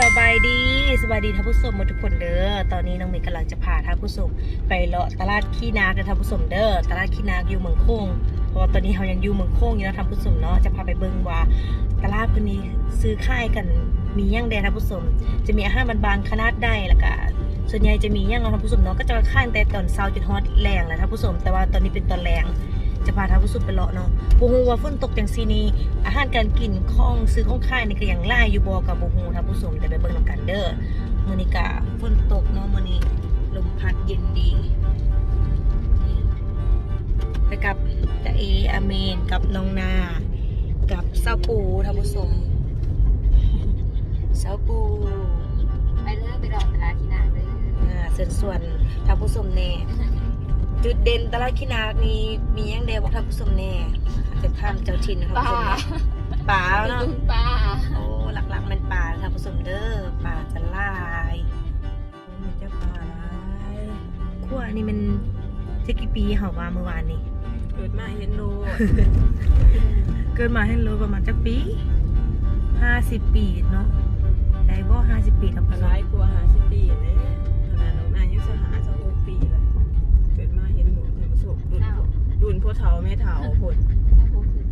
สบายดีสบายดีท่านผู้ชมหมดทุกคนเด้อตอนนี้น้องเมย์กำลังจะพาท่านผู้ชมไปเลาะตลาดขี้นาเด้อท่านผู้ชมเด้อตลาดขี้นาอยู่เมืองโค้งเพราะว่าตอนนี้เรายังอยู่เมืองโค้งอยู่นะท่านผู้ชมเนาะจะพาไปเบิ่งว่าตลาดเพิ่นนี้ซื้อค่ายกันมีหยังแดงท่านผู้ชมจะมีอาหารบานๆขนาดใดแล้วก็ส่วนใหญ่จะมีหยังเนาท่านผู้ชมเนาะก็จะค่ายตั้งแต่ตอนเช้าจนฮอดแรงแหละท่านผู้ชมแต่ว่าตอนนี้เป็นตอนแรง จะพาท่านผู้ชมไปเลาะเนาะบ่ฮู้ว่าฝนตกจังซี่นี้อาหารการกินของซื้อของค่ายนี่ก็ยังหล่ายอยู่บ่กับบ่ฮู้ท่านผู้ชมแต่ไปเบิ่งนำกันเด้อมื้อนี้ก็ฝนตกเนาะมื้อนี้ลมพัดเย็นดีนี่ไปกับตาเออาเมนกับน้องนา กับเซาปูท่านผู้ชมเซาปูไปเลิกไปดอกตลาดที่นาเลยอ่าส่วนส่วนท่านผู้ชมแน่ จุดเด่นตลาดขี้นานี้มีหยังแดบอกท่านผู้ชมแน่จะถามเจ้าถิ่นนะครับป่าผู้ชมนะป่าเนาะป่าโอ้หลักๆมันป่าค่ะผสมเด้อป่าจะลายโอ้มันจะป่าลายขั้วนี่มันจะกี่ปีเหรอวะเมื่อวานนี้เกิดมาเห็นโลเกิดมาให้รู้ประมาณจักปีห้าสิบปีเนาะได้บ่ห้าสิบปีทำไปร้ายกว่าหาสิบปีเลย รุ่นพ่อเฒ่าแม่เฒ่าผลถ้าพูดถึง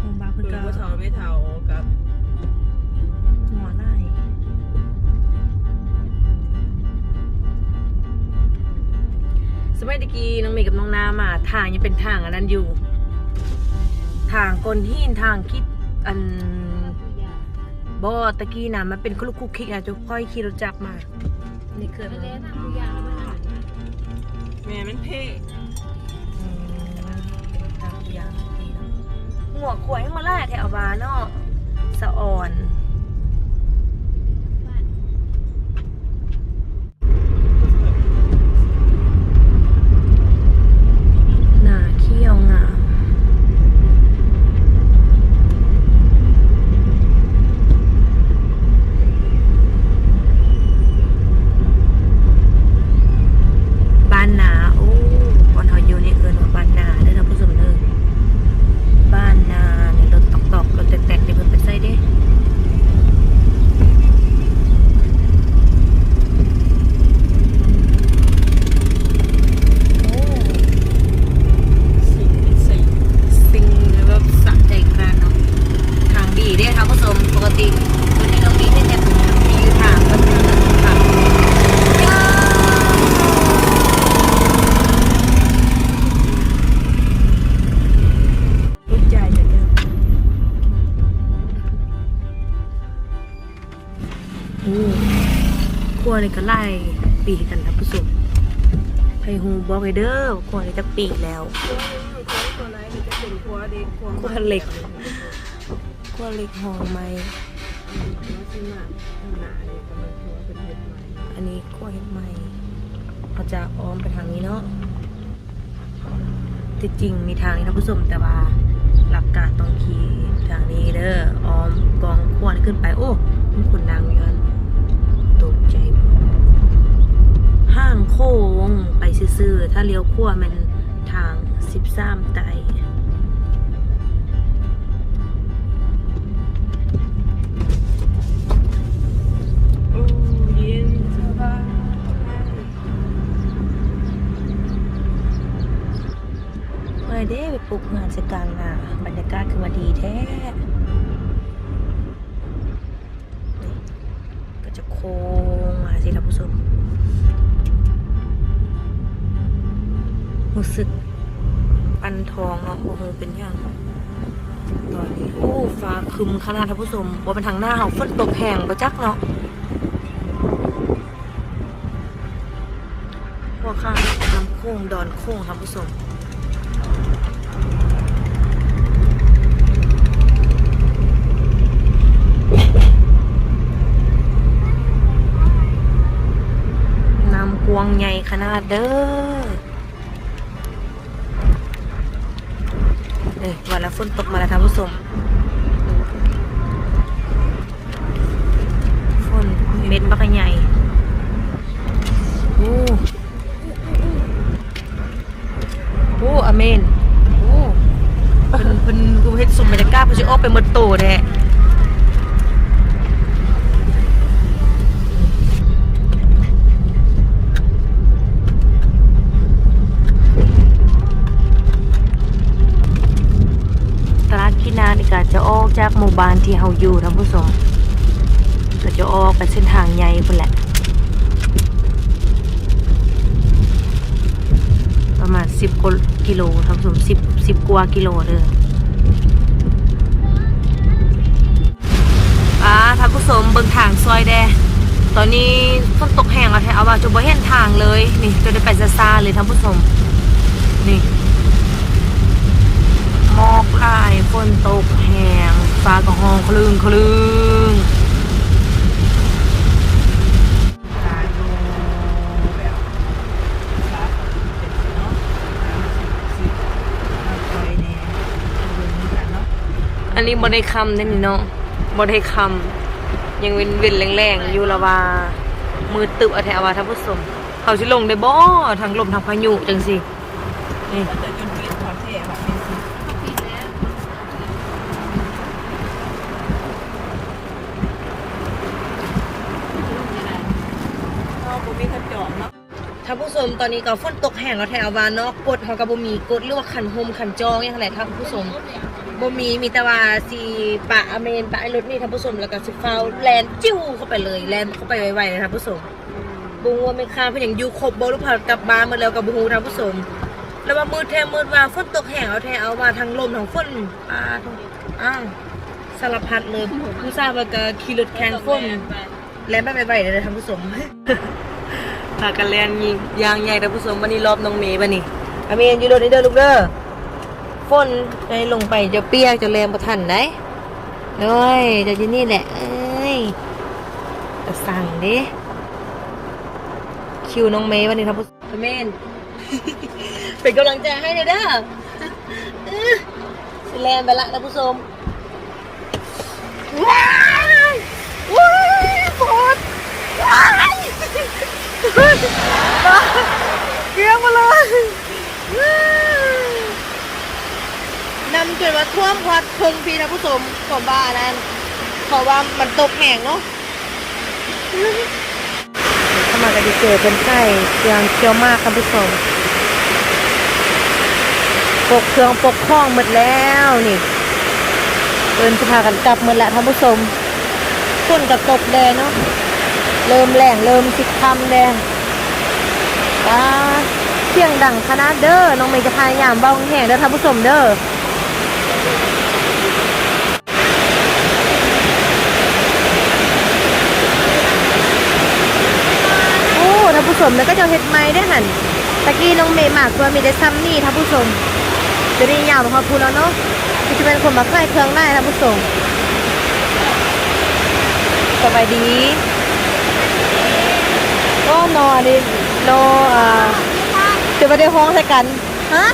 โรงพยาบาลเพิ่นรุ่นก็พ่อเฒ่าแม่เฒ่ากับ หัวไล่สมัยตะกี้น้องเมย์กับน้องนามาทางยังเป็นทางอันนั้นอยู่ ทางก้นหินทางคิดอันผู้ยาบ่ตะกี้น่ะมันเป็นคลุกคลุกคลิกอะจะค่อยขี่รถจักรมา นี่เกิดไปมาเล่นทำผู้ยาแล้วมันหานนะแม่มันเพ่ หัวขวายมาล่าแถวบาเนาะสะอ่อน ไปเด้อครัวนี่จะปีแล้วตัวตัวไหนมันจะเป็นครัวเด็กครัวครัวเหล็กครัวเล็กหองไม้แล้วที่มาข้างหน้านี่ก็มันครัวเป็นเห็ดใหม่อันนี้กล้วยไม้เราจะอ้อมไปทางนี้เนาะที่จริงมีทางนี้นะผู้ชมแต่ว่าหลักการต้องขี่ทางนี้เด้ออ้อมกองขวานขึ้นไป โอ้มันคนดังอยู่อันางโค้งไปซื่อๆถ้าเลี้ยวขั้วมันทางสิบสามไตโอ้เย็นสบายเมื่อเด้ไปปลูกงานสกลางนาบรรยากาศคือมาดีแท้ก็จะโค้งมาสิท่านผู้ชม รู้สึกปันทองเนาะโอ้โหเป็นยังตอนนี้โอ้ฟ้าคึมขนาดท่านผู้ชมว่าเป็นทางหน้าเขาฝนตกแห้งประจักเนาะพวกข้างลำโค้งดอนโค้งท่านผู้ชมน้ำกวงใหญ่ขนาดเด้อ เอ้ยวันละฝนตกมาแล้วท่านผู้ชมฝนเม็ดบักใหญ่โอ้โอ้อเมนโอ้เป็นเป็นกูเฮ็ดสมบรรยากาศเพิ่นสิออกไปหมดโตแท้ บ้านที่เฮาอยู่ท่านผู้ชมก็จะออกไปเส้นทางใหญ่พุ่นแหละ ประมาณ10กว่ากิโลท่านผู้ชม10 10กว่ากิโลเด้ออ่าท่านผู้ชมเบิ่งทางซอยแดตอนนี้ฝนตกแห้งแล้วแท้เอาว่าจะบ่เห็นทางเลย นี่จะได้ไปซ่าเลยท่านผู้ชม นี่หมอกลายฝนตก แหงฟ้าก็ห้องคลึงคลึงตายโยแบบครับเป็นคอยแน่นอันนี้บ่ได้คำเด้นี่เนาะบ่ได้คำยังเว้นเว้นแรงๆอยู่ละว่ามือตึบอาแท้ว่าท่านผู้ชมเขาสิลงได้บ่ทางลมทางพายุจังสินี่ ถ้าเกิดจนปิดความเท่แบบเป็นสิ เขาปิดแล้ว เราบ่มีขันจอดเนาะ ท่านผู้ช มตอนนี้ก็ฝนตกแห้งแล้วแท้ว่าเนาะกดเฮาก็บ่มีกดหรือว่าขันโฮมขันจองหยังแหละท่านผู้ชมบ่มีมีแต่ว่าสีปะอเมนปะไอรถนี่ท่านผู้ชมแล้วก็สิฟ้าวแลนจิ้วเข้าไปเลยแลนเข้าไปไวๆเลยท่านผู้ชมบุงว่าไม่ค้าเพิ่นยังอยู่ครบบ่หรือเปล่ากลับบ้านหมาแล้วกับบ่ฮู้ท่านผู้ชมแล้วว่ามืดแท้มืดว่าฝนตกแห้งเอาแทเอาว่าทั้งลมทั้งฝนอ่าอ้าสารพัดเลยผู้ทราบว่าก็ขี่รถแข่งฝนแลนไปไวๆเลยท่านผู้ชมากันแลนยิงยางใหญ่ท่านผู้ชมวันนี้รอบน้องเมย์บัดนี้อเมนอยู่รถนี่เด้อลูกเด้อฝนได้ลงไปจะเปียกจะแรงประทันได้เลยจะที่นี่แหละเอ้ยจะสั่งดิคิวน้องเมย์วันนี้ครับผู้เมนเป็นกำลังใจให้เด้อสิแลนไปละท่านผู้ชมว้ายว้ายฝนว้าย เกี้ยงมาเลยว้ายนำจนมาท่วมพัดพึงพีนะผู้ชมผมบ้านั้นเพราะว่ามันตกแห้งเนาะเข้ามากันดีเจอเป็นไข่เครื่องเคี้ยวมากครับผู้ชมปกเครื่องปกคล้องหมดแล้วนี่เดินจะพากันกลับหมดแล้วท่านผู้ชมฝนกับตกแดงเนาะ เริ่มแรงเริ่มสิคำแดงตาเสียงดังขนาดเด้อน้องเมย์จะพยายามเบาแห้งเด้อท่านผู้ชมเด้อโอ้ท่านผู้ชมแล้วก็จะเฮ็ดไม้ได้หันตะกี้น้องเมย์มากตัวมีได้ซ้ำนี่ท่านผู้ชมจะได้ยาวมาพอพูดแล้วเนาะจะเป็นคนมาใกล้เครื่องได้ท่านผู้ชมสบายดี นอนดินออ่าจะไปได้ห้องใส่กันฮะ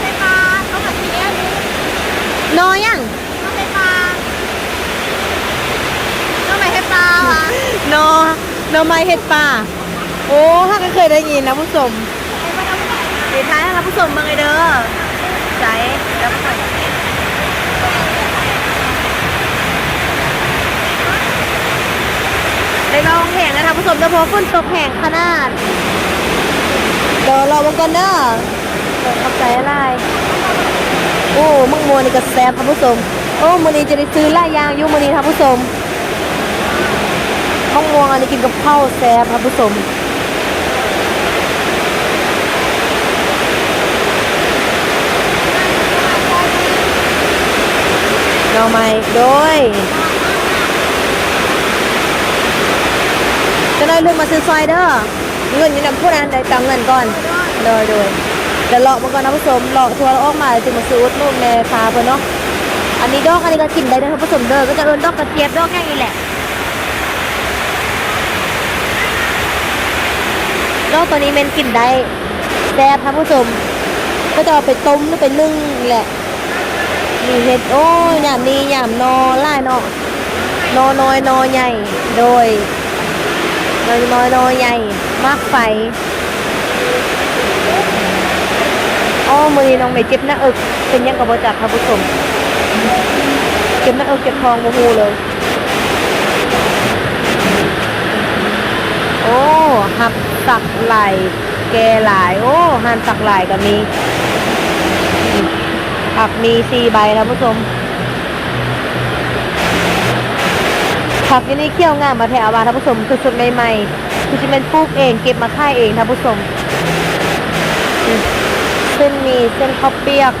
ไฟฟ้าเขาแบบนี้นอยังต้องไฟฟ้าต้องไปให้ปลาอะนอนอไม้เห็ดป่าโอ้ถ้าก็เคยได้ยินนะผู้ชมเดี๋ยวท้ายนะผู้ชมมาไงเด้อใจแล้วผู้ชม ได้ลองแห่งนะคะผู้ชมแต่พอฝนตกแห่งขนาดเดี๋ยวรอมาก่อนเด้อเดี๋ยวขับใจอะไรโอ้มังมัวนี่ก็แซ่บท่านผู้ชมโอ้มือนี้จะได้ซื้อหลายยางอยู่มือนี้ท่านผู้ชมมะม่วงอันนี้กินกับข้าวแซ่บครับผู้ชมเราไม่โดย จะได้ลืมมาซื้อซอยเด้อเงินอยี่นำผู้นั้นได้ตังเงินก่อนโดยโดยเดี๋ยวเลาะมาก่อนนะผู้ชมเลาะทัวร์ออกมาจึงมาซื้ออุดหนุ่มในคาเพื่อนเนาะอันนี้ดอกอันนี้ก็กินได้นะท่านผู้ชมเด้อก็จะเอินดอกกระเจี๊ยบดอกแค่นี้แหละนอกตัวนี้เมนกินได้แซ่บท่านผู้ชมก็จะเอาไปต้มหรือไปนึ่งแหละมีเห็ดโอ้ยหยามนี้ยามนอล่ายนอนอน้อยนอใหญ่โดย นอยน้อยนอใหญ่มากไฟอ๋อมือน้องไม่เจ็บหน้าอกเป็นยังกับบจักท่านผู้ชมเจ็บหน้าอกเจ็บท้องโมโหเลยโอ้หับสักไหลแกหลาย โอ้หันสักไหลก็มีผักมีสี่ใบนะผู้ชม ผักที่นี่เคี่ยวงามมาแถวมาท่านผู้ชมคือสดใหม่ๆคือจะเป็นปลูกเองเก็บมาค่ายเองท่านผู้ชมเส้นมีเส้นข้าวเปียก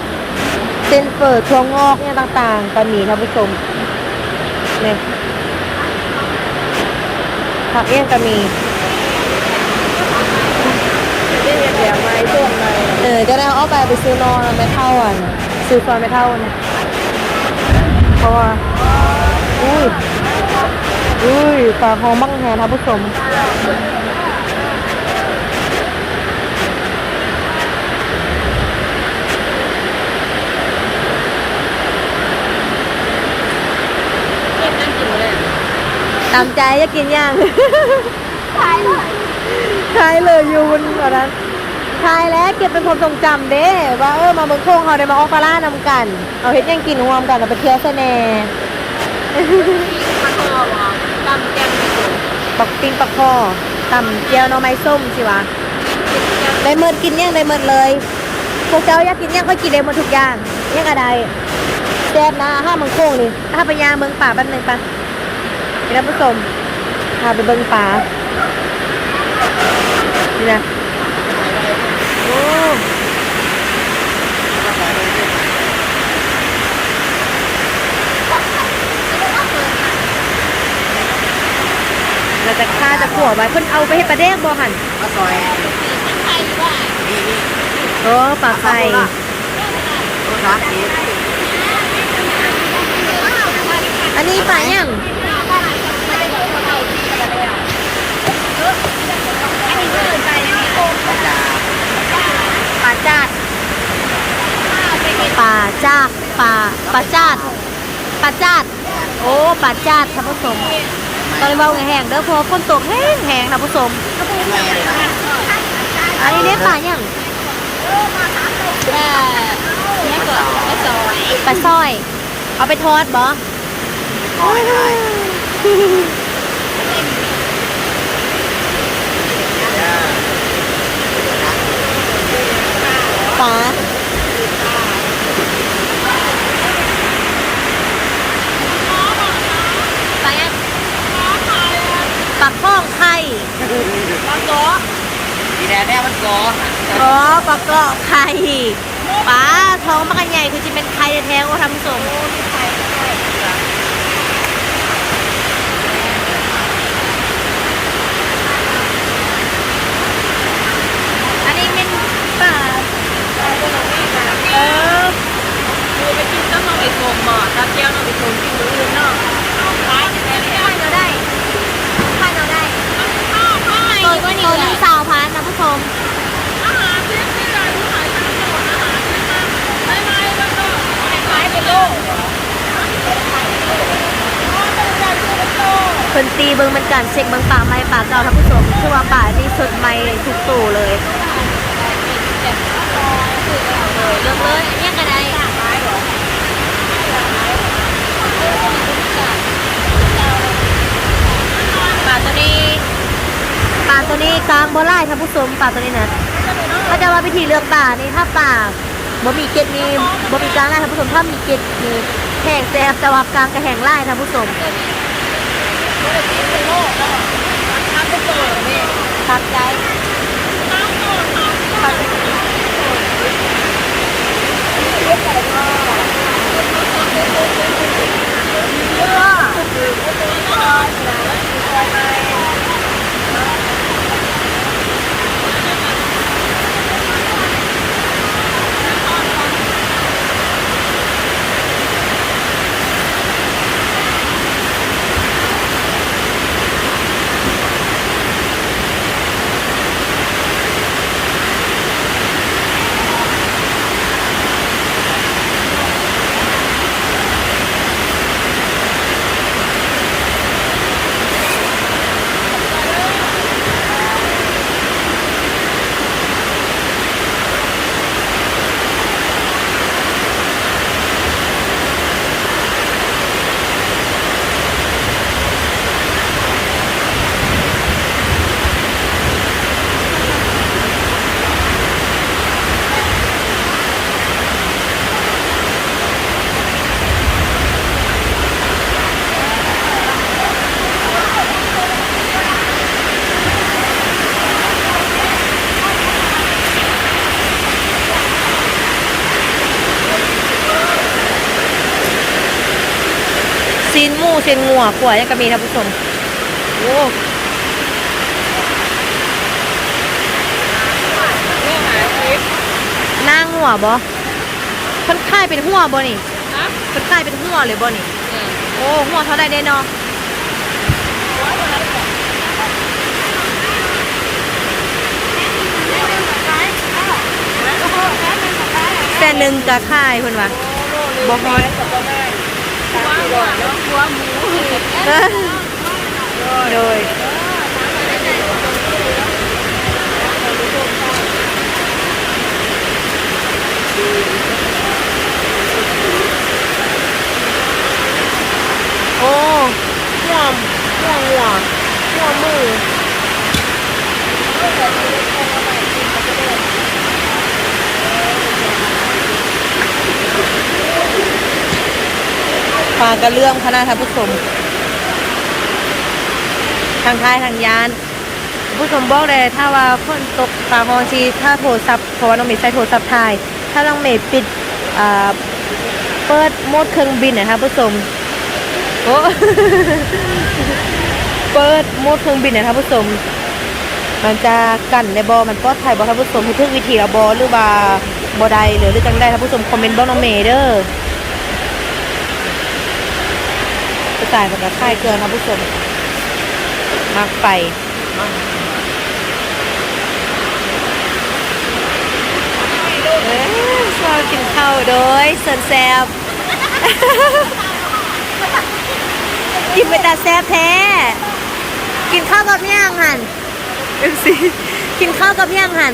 เส้นเปิดถั่วงอกเนี่ยต่างๆก็มีท่านผู้ชมเนี่ยผักเอี้ยงก็มีเรียกเดี๋ยวไม้ช่วงในเออจะได้เอาไปไปซื้อนอนไม่เท่าอันซื้อซอยไม่เท่าอันเพราะว่าอุ้ย อุ้ยปลาหอมบ้างแฮท่านผู้ชมตามใจจะกินยังขายเลยทายเลยอยู่บนอันนั้นทายแล้วเก็บเป็นความทรงจำเด้ว่าเออมาเมืองโค้งเขาได้มาออกฟาร่านำกัน เอาเฮ็ดหยังกินรวมกันเอาไปเที่ยวซะแน่มาคอวะตำแกงไม่ถูกปักปิ้งปักคอตำเจียวหน่อไม้ส้มสิวะได้เมิดกินยังได้เมิดเลย พวกเจ้าอยากกินยังก็กินได้หมดทุกอย่างยังอะไรแซ่บนะห้าเมืองโค้งนี่ถ้าไปยางเมืองป่าแป๊บหนึงปะนี่นะผู้ชมพาไปเบิ่งป่านี่นะโอ้ เราจะฆ่าจะขั่วไว้เพิ่นเอาไปให้ปลาแดกบ่หันมาซอยใครว่านี่นี่โอ้ปลาไข่โทษครับนี่อันนี้ปลาหยังอันนี้เพื่อนใจยังไงโอ้มาจากปลาจาดไปเห็นปลาจาดปลาปลาจาดปลาจาดโอ้ปลาจาดท่านผู้ชม ตอนนี้เบาแห้งๆเด้อเพราะว่าฝนตกแห้งแห้งๆท่านผู้ชมแม่เลยนะอันนี้เรียกปลาหยังแต่ไม่เกิดไม่ซอยปลาสร้อย เอาไปทอดบ่คอยได้ปลาปลาหยังปลาข้องไข่ มาโก ดี แดนแน่มันกออ๋อปลาเกาะไข่ปลาท้องมันกันใหญ่คือจะเป็นไข่แท้ๆว่าทำสมอันนี้เป็นปลาเออดูไปกินต้องเอาไปชมหมอตาเจียวเอาไปชมกินมื้ออื่นเนาะขายจะได้ไม่ได้พันเราได้พันเราได้ตัวนี่ตัวหแหนึละงสา ผู้ชมอาหารที่ที่ไหนที่ขายทั้งหมดอาหารที่มาไม่ไม่แล้วก็ขายเป็นโลเพิ่นตีเบิงมันกันเช็คเบิงป่าไม้ป่าเก่าท่านผู้ชมคือว่าป่านี่สดใหม่ทุกตู่เลยเลือกเลยเนี่ยก็ไดป่าตัวนี้ ป่าตัวนี้กลางบ่ไร่ท่านผู้ชมป่าตัวนี้นะก็จะว่าพิธีเลือกป่าในี่ถ้าป่าบ่มีเกล็ดนี่บ่มีกลางไล่ท่านผู้ชมถ้ามีเกล็ดนี่แห่งแซ่บแต่ว่ากลางกระแห่งไร่ท่านผู้ชมขับใจเยอะ เส้นงัวขวยังก็มีท่านผู้ชมโอ้เรื่องหาคลิปหน้างัวบ่เพิ่นค่ายเป็นหัวบ่นี่นะเพิ่นค่ายเป็นหัวเลยบ่นี่นี่โอ้หัวเท่าใดเด้เนาะแสนหนึ่งก็ค่ายเพิ่นว่าบ่ฮอดกับบ่ได้หัวหัวเนาะหัวหมู โดยโอ้ห่วงห่วงหัวห่วงมือ ปลากระเลื่อมคณะท่านผู้ชม ทางท้ายทางยาน ผู้ชมบอกเลยถ้าว่าฝนตกฟ้าฮองชีถ้าโทรศัพท์เพราะว่าน้องเมย์ใช้โทรศัพท์ถ่าย ถ้าน้องเมย์ปิดเปิดโหมดเครื่องบินนะคะผู้ชมโอ้เปิดโหมดเครื่องบินนะคะผู้ชมมันจะกันในบอมันปลอดภัยบอท่านผู้ชมให้ทึกวิธีละบอหรือว่าบอใดหรือหรือจังได้ท่านผู้ชมคอมเมนต์บอกน้องเมย์เด้อ กระต่ายมันก็ค่ายเกินท่านผู้ชมมากไปเอ้ยชอบกินข้าวโดยเซินแซบกินไปตาแซบแท้ กินข้าวกับย่างหันเอ็มซีกินข้าวกับย่างหัน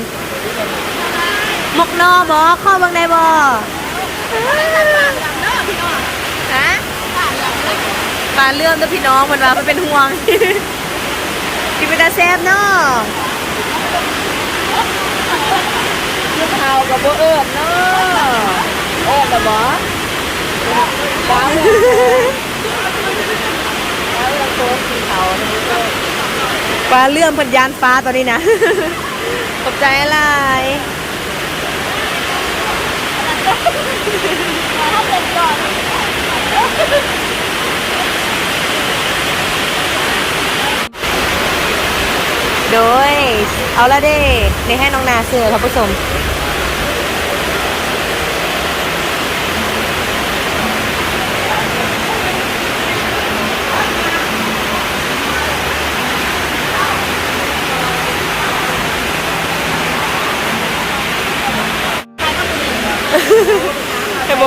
มกนอบอข้าวบางใดบอฮะ ปลาเลื่อมตัวพี่น้องมันว่ามันเป็นห่วงกินไปตาแซบเนาะลูกเทากับบ่เอิญเนาะเอิญกับบ่บ้าเลยแล้วเราโพสสีเขาทำไมก็ปลาเลื่อมพันยานฟ้าตอนนี้นะขอบใจอะไร โดย เอาละเด้ในให้น้องนาเสือท่านผู้ชมใช่บ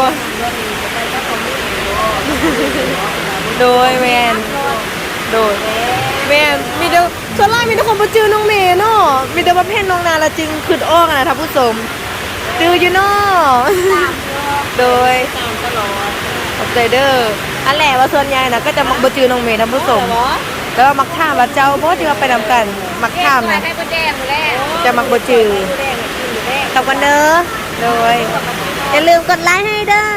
โดยแมนโดยแมนมีเดียวส่วน ล่างมีแต่คนมาจื้อน้องเมย์เนาะมีแต่ประเภทน้องนาละจึงขึ้นอ้อกนะท่านผู้ชมจื้ออยู่เนาะโดยตามตลอดขอบใจเด้ออันแหละว่าส่วนใหญ่นะก็จะมักบจือน้องเมย์ท่านผู้ชมแล้วมักถามว่าเจ้าเพราะที่ว่าไปนำกัน มักถามนะให้ประแดงหมดแล้วจะมักบจือแดงกินอยู่แดงขอบกันเด้อโดยอย่าลืมกดไลค์ให้เด้อ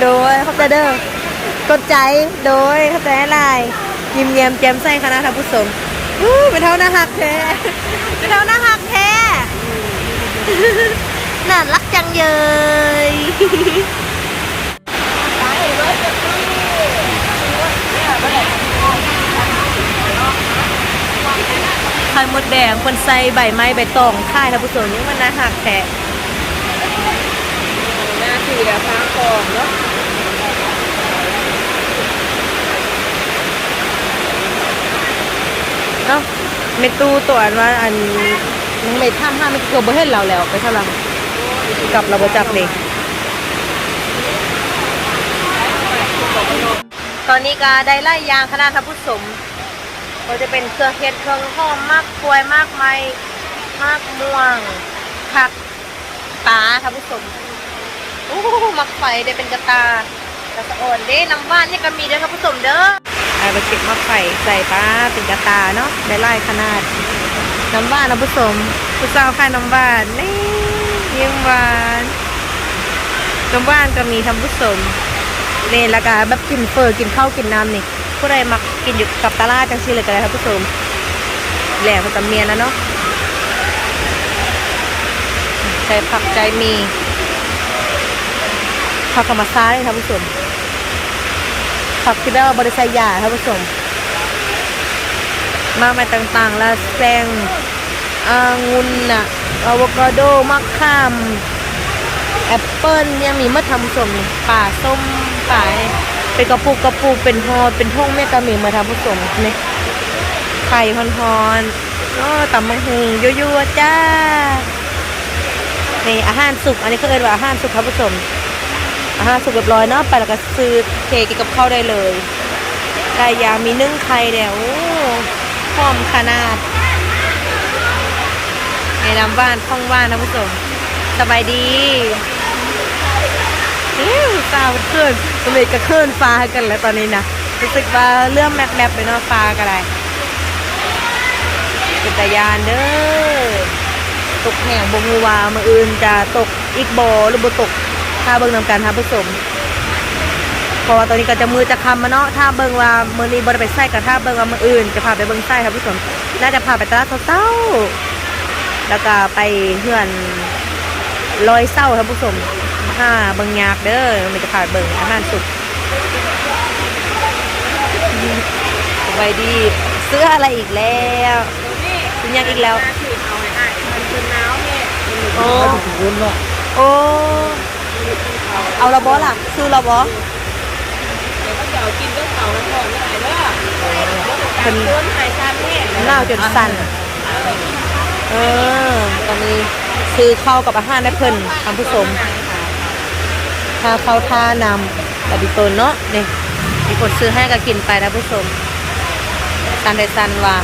โดยขอบใจเด้อกดใจโดยขอบใจอะไร ยิ้มเยี่ยมแจ่มใสคณะท่านผู้ชมอู้เป็นเท่าหน้าหักแท้เป็นเท่าหน้าหักแท้น่ารักจังเลยไข่มดแดงคนใส่ใบไม้ใบตองค่ายท่านผู้ชมนี่มันน่าหักแท้หน้าเสียฟ้าคองเนาะ เนาเมตูตัวอันว่าอันน้องเมท่าห้าไม่เกือบเห็นเราแล้ว ไปเท่าไหร่กลับเราบ่จับนี่ตอนนี้ก็ได้ไล่ยางคณะทัพผู้สมก็จะเป็นเครื่องเฮ็ดเครื่องหอมมากกล้วยมากไม้มากม่วงผักปลาทัพผู้สมโอ้มักไฟได้เป็นกระตา กระสะอ่อนเด้น้ำว่านนี่ก็มีเด้อทัพผู้สมเด้อไอ้บเก็บมะไข่ใส่ปลาเป็นกระตาเนาะได้ไล่ขนาด น้ำหวานนะผู้ชมผู้สาวขายน้ำหวานนี่ยิ้มหวานน้ำหวานก็มีทำผู้ชมนี่แล้วก็แบบกินเฟอร์กินข้าวกินน้ำนี่ผู้ใดมักกินอยู่กับตลาดจังซี่เลยก็ได้ครับผู้ชมแหลกมันตำเมียนนะเนาะใส่ผักใจมีผักธรรมชาติเลยครับผู้ชม ผักที่แบบว่าบริษัทยาท่านผู้ชมมากมายต่างๆล้วแซงองุ่นน่ะอะโวคาโดมะขาม แอปเปิ้ลยังมีมะทำสมป่าส้มป่าเป็นกระปุกกระปุกเป็นฮอเป็นท่งแม่กะหมี่มาทำผสมนี่ไข่ฮอนๆอ๋อตำมังหุงยั่วๆจ้านี่อาหารสุก อันนี้เขาเรียกว่าอาหารสุกครับผู้ชม อาหารสุกเรียบร้อยเนาะไปแล้วก็ซื้อเคกินกับข้าวได้เลยไก่ยางมีนึ่งไข่เดี๋ยวหอมขนาดในน้ำว่านข้องว่านนะผู้ชมสบายดีอิ้วตามันขึ้นมันเลยกระขึ้นฟ้ากันแล้วตอนนี้นะรู้สึกว่าเรื่องแมปแมปไปเนาะฟ้ากันอะไรเป็นตยานเด้อตกแห่งบงวามาอื่นจะตกอีกบอหรือบ่ตก ถ้าเบิ่งนำการทำผสมเพราะว่าตอนนี้ก็จะมือจะคำมาเนาะถ้าเบิ่งว่ามือนี้บ่ได้ไปใส่กับถ้าเบิ่งว่ามืออื่น จะพาไปเบิ่งไส้ครับผู้ชมน่าจะพาไปตลาดเศร้าๆแล้วก็ไปเฮือนลอยเศร้าครับผู้ชมถ้าเบิ่งยากเด้อมันจะพาไปเบิ่งอาหารสุกสบายดีซื้ออะไรอีกแล้วซื้อยังอีกแล้วมันคือหนาวเนี่ยโอ้ทุกคนเนาะโอ้ เอาละบอล่ะซื้อละบอเดี๋ยวก็จะเอากินต้องเผาก่อนไม่ได้เด้อเป็นต้นไข่ชาแห้งหน้าจนสั่นเออตอนนี้ซื้อข้าวกับอาหารได้เพิ่นทำผู้ชมทาข้าวทานำกับดิตนเนาะนี่มีคนซื้อให้ก็กินไปนะผู้ชมสันได้สันว่า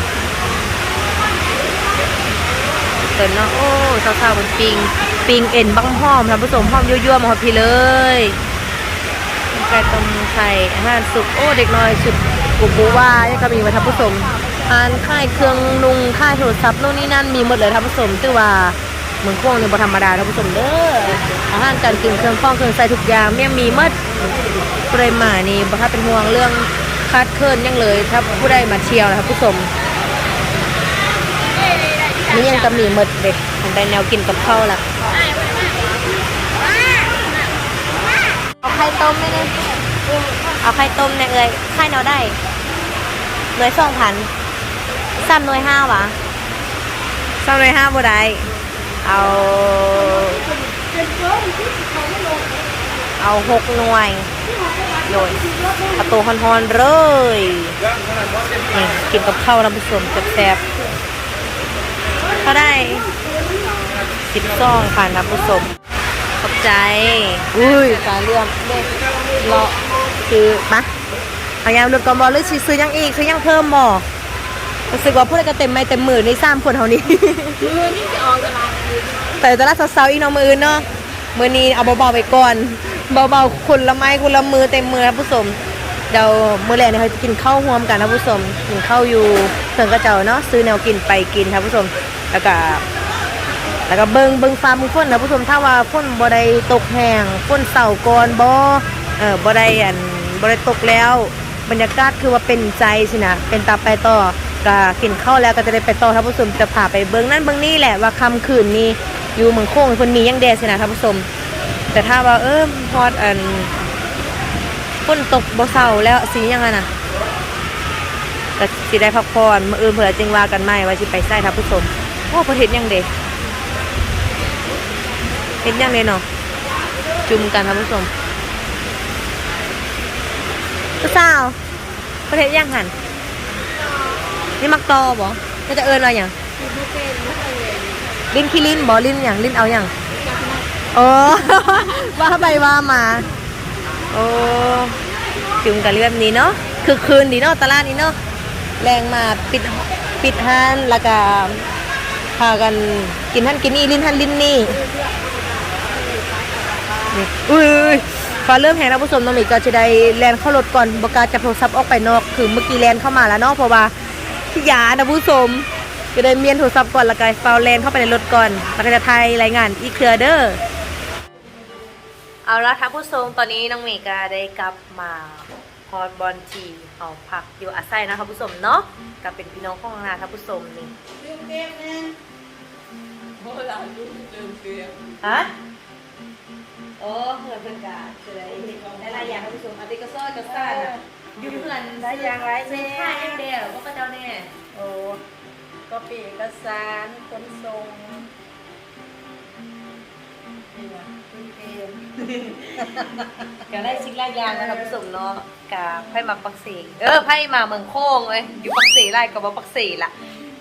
เตินเนาะโอ้เศร้าๆบนปิง ปิงเอ็นบังหอมทำผู้ชมหอมยั่วๆมาหอมพี่เลยไก่ต้มไข่อาหารสุกโอ้เด็กน้อยสุดกุบูว่ายังก็มีมาทำผู้ชมทานค่ายเครื่องนุ่งค่ายโทรศัพท์โน่นนี่นั่นมีหมดเลยทำผู้ชมชื่อว่าเมืองโค้งในบ่ธรรมดาทำผู้ชมเด้ออาหารการกินเครื่องฟ้องเครื่องใส่ทุกอย่างเนี่ยมีมดผู้ใดมานี่บ่ถ้าเป็นห่วงเรื่องคาดเคลื่อนยังเลยถ้าผู้ใดมาเที่ยวนะครับผู้ชม นี่ยังจะมีหมดเด็กของได้แนวกินกับข้าวล่ะเอาไข่ต้มไหมเนี่ยเอาไข่ต้มเนี่ยเอ้ยไข่เนาได้หน่วยสองพันสามหน่วยห้าวะสามหน่วยห้าบ่ได้เอา เอาหกหน่วยโยนประตูฮอนๆเลยนี่กินกับข้าวน้ำผสมแซ่บๆ เขาได้สิบซองค่ะน้ำผสมขอบใจ อุ้ยการเรื่องเด็กเลาะคือมาเอายังเลือกกอนบอลหรือซื้อยังอีกซื้อยังเพิ่มบ่รู้สึกว่าพูดอะไรก็เต็มไม่เต็มมือในสามคนเท่านี้มือนี่จะออกตลาดแต่ตลาดเซาๆอีกน้องมืออื่นเนาะมือนี้เอาเบาๆไปก่อนเบาๆคนละไม้คนละมือเต็มมือนะผู้ชมเดี๋ยวมื้อแรกเนี่ยเขาจะกินข้าวรวมกันนะผู้ชมกินข้าวอยู่เพิ่งกระเจ้าเนาะซื้อแนวกินไปกินครับผู้ชม แล้วก็แล้วก็เบิงเบิงฟ้ามึงฝนนะผู้ชมถ้าว่าฝนบ่ได้ตกแห้งฝนเสาก่อนบ่เออบ่ได้อันบ่ได้ตกแล้ว บรรยากาศคือว่าเป็นใจสินะเป็นตาไปต่อก็กินข้าวแล้วก็จะได้ไปต่อท่านผู้ชมจะพาไปเบิงนั่นเบิงนี่แหละว่าคำคืนนี้อยู่เมืองโค้งคนมียังแดดสินะท่านผู้ชมแต่ถ้าว่าเออฮอดอันฝนตกบ่เศร้าแล้วสิยังไงน่ะก็สิได้พักผ่อนมืออื่นเผื่อจึงว่ากันใหม่ว่าสิไปใส่ท่านผู้ชม โอ้ประเทศยังเด้เห็นยังเลยเนาะจุ่มกันท่านผู้ชมผู้สาวประเทศยังหันนี่มักตอบ่น่าจะเอิญว่าอย่างลิ้นขี้ลิ้นบ่ลิ้นอย่างลิ้นเอาอย่างโอ้ว่าไปว่ามาโอ้จุ่มกันเรื่องนี้เนาะคือคืนดีเนาะตลาดนี้เนาะแรงมาปิดปิดห้านแล้วก็ พากันกินท่านกินนี่ลิ้นท่านลิ้นนี่อุ้ยฟ้าเริ่มแห้งแล้วผู้ชมน้องหมีก็จะได้แลนเข้ารถก่อนบกาจับโทรศัพท์ออกไปนอกคือเมื่อกี้แลนเข้ามาแล้วเนาะเพราะว่าพี่ยานะผู้ชมก็ได้เมียนโทรศัพท์ก่อนแล้วก็ฟ้าแลนเข้าไปในรถก่อนแล้วก็จะไทยรายงานอีเครือเด้อเอาละท่านผู้ชมตอนนี้น้องหมีก็ได้กลับมา ฮอตบอลทีเอาพักอยู่อาศัยนะครับผู้ชมเนาะก็เป็นพี่น้องของนาท่านผู้ชมนี่ลืมเกมนะโบราณลืมลืมเกมฮะโอ้เพื่อนเพื่อนกาจะได้ได้หลายอย่างท่านผู้ชมอาทิตย์ก็ซ้อยก็ซ่าน่ะอยู่เพื่อนได้อย่างไรเซ็แน่นค่าเองเดียวก็เจ้าแน่โอ้ก็ปีเอกสารขนส่งนี่นะมี เกมก็ได้สิ่งหลายยางนะครับผู้ชมเนาะกับไพ่มาปักเสกเออไพ่มาเมืองโค้งเลยอยู่ปักเสกไล่กับว่าปักเสกละ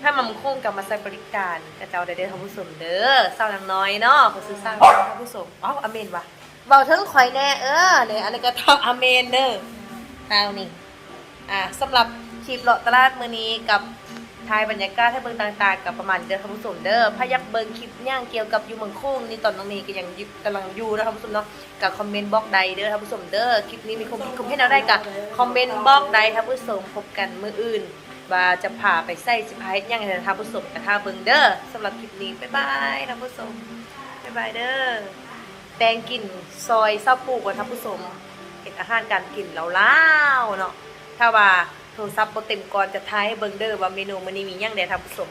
ไพ่มาเมืองโค้งกับมาใช้บริการกับเจ้าได้เด้อท่านผู้ชมเด้อสร้านางน้อยเนาะขอซื้อสร้างท่านผู้ชมอ๋ออเมนว่ะเบาถึงข่อยแน่เออเนี่ยอันนี้ก็ทำอเมนเด้อเอานี่อ่าสำหรับคลิปเลาะตลาดมื้อนี้กับ ทายบรรยากาศให้เบิ่งต่างๆ กับประมาณเด้อท่านผู้ชมเด้อพายักเบิ่งคลิปย่างเกี่ยวกับอยู่เมืองโค้งนี่ตอนน้องเมย์ก็ยังอยู่กำลังอยู่นะครับผู้ชมเนาะกับคอมเมนต์บล็อกใดเด้อท่านผู้ชมเด้อคลิปนี้มีคอมคอมให้เราได้กับคอมเมนต์บล็อกใดท่านผู้ชมพบกันมื้ออื่น ว่าจะพาไปใส่สิพายยังไงท่านผู้ชมกระทาเบิ่งเด้อสำหรับคลิปนี้บ๊ายบายท่านผู้ชมบ๊ายบายเด้อแตงกินซอยเศร้าปูกับท่านผู้ชมเห็นอาหารการกินแล้วล้าเนาะถ้าว่า โทรศัพท์บ่เต็มก่อนจะทายให้เบิ่งเด้อว่าเมนูมื้อนี้มีหยังได้ท่านผู้ชม